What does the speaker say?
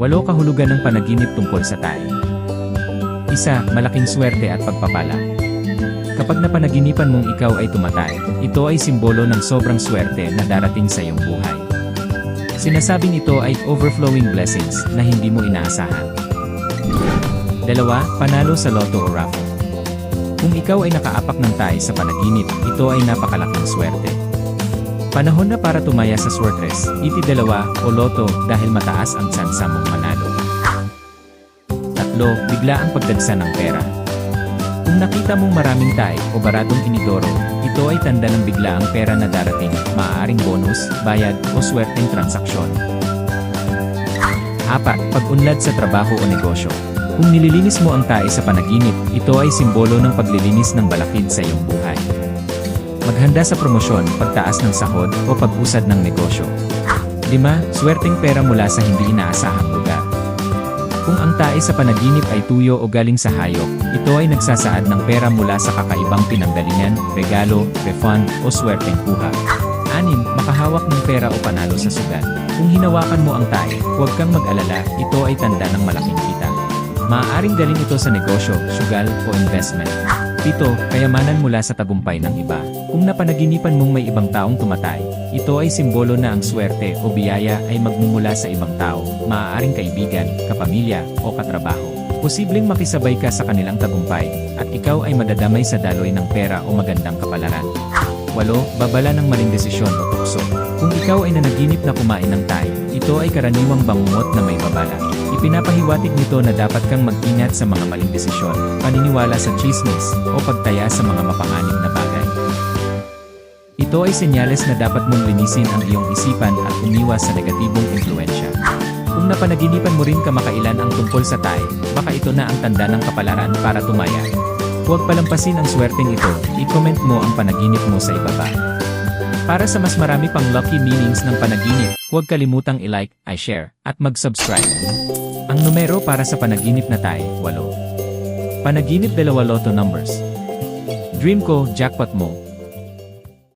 Walo kahulugan ng panaginip tungkol sa tayo. Isa, malaking swerte at pagpapala. Kapag napanaginipan mong ikaw ay tumatay, ito ay simbolo ng sobrang swerte na darating sa iyong buhay. Sinasabing ito ay overflowing blessings na hindi mo inaasahan. Dalawa, panalo sa loto o raffle. Kung ikaw ay nakaapak ng tayo sa panaginip, ito ay napakalaking swerte. Panahon na para tumaya sa Swortress, iti dalawa o loto dahil mataas ang tsansa mong manalo. Tatlo, bigla ang pagdagsa ng pera. Kung nakita mong maraming tay o baradong inidoro, ito ay tanda ng bigla ang pera na darating, maaaring bonus, bayad o swerteng transaksyon. Apat, pag-unlad sa trabaho o negosyo. Kung nililinis mo ang tae sa panaginip, ito ay simbolo ng paglilinis ng balakid sa iyong buhay. Maghanda sa promosyon, pagtaas ng sahod, o pag-usad ng negosyo. 5. Swerteng pera mula sa hindi inaasahang lugar. Kung ang tae sa panaginip ay tuyo o galing sa hayop, ito ay nagsasaad ng pera mula sa kakaibang pinanggalingan, regalo, refund, o swerteng kuha. 6. Makahawak ng pera o panalo sa sugat. Kung hinawakan mo ang tae, huwag kang mag-alala, ito ay tanda ng malaking kita. Maaaring dalhin ito sa negosyo, sugal, o investment. 7. Kayamanan mula sa tagumpay ng iba. Kung napanaginipan mong may ibang taong tumatay, ito ay simbolo na ang swerte o biyaya ay magmumula sa ibang tao, maaaring kaibigan, kapamilya, o katrabaho. Posibleng makisabay ka sa kanilang tagumpay, at ikaw ay madadamay sa daloy ng pera o magandang kapalaran. 8. Babala ng maling desisyon o tukso. Kung ikaw ay nanaginip na kumain ng tayo, ito ay karaniwang bangungot na may babala. Ipinapahiwatig nito na dapat kang mag-ingat sa mga maling desisyon, paniniwala sa chismis, o pagtaya sa mga mapanganib na bagay. Ito ay senyales na dapat mong linisin ang iyong isipan at umiwas sa negatibong impluensya. Kung napanaginipan mo rin kamakailan ang tungkol sa tayo, baka ito na ang tanda ng kapalaran para tumaya. Huwag palampasin ang swerteng ito, i-comment mo ang panaginip mo sa ibaba. Para sa mas marami pang lucky meanings ng panaginip, huwag kalimutang i-like, i-share, at mag-subscribe. Ang numero para sa panaginip na tayo, 8. Panaginip dalawa lotto numbers. Dream ko, jackpot mo,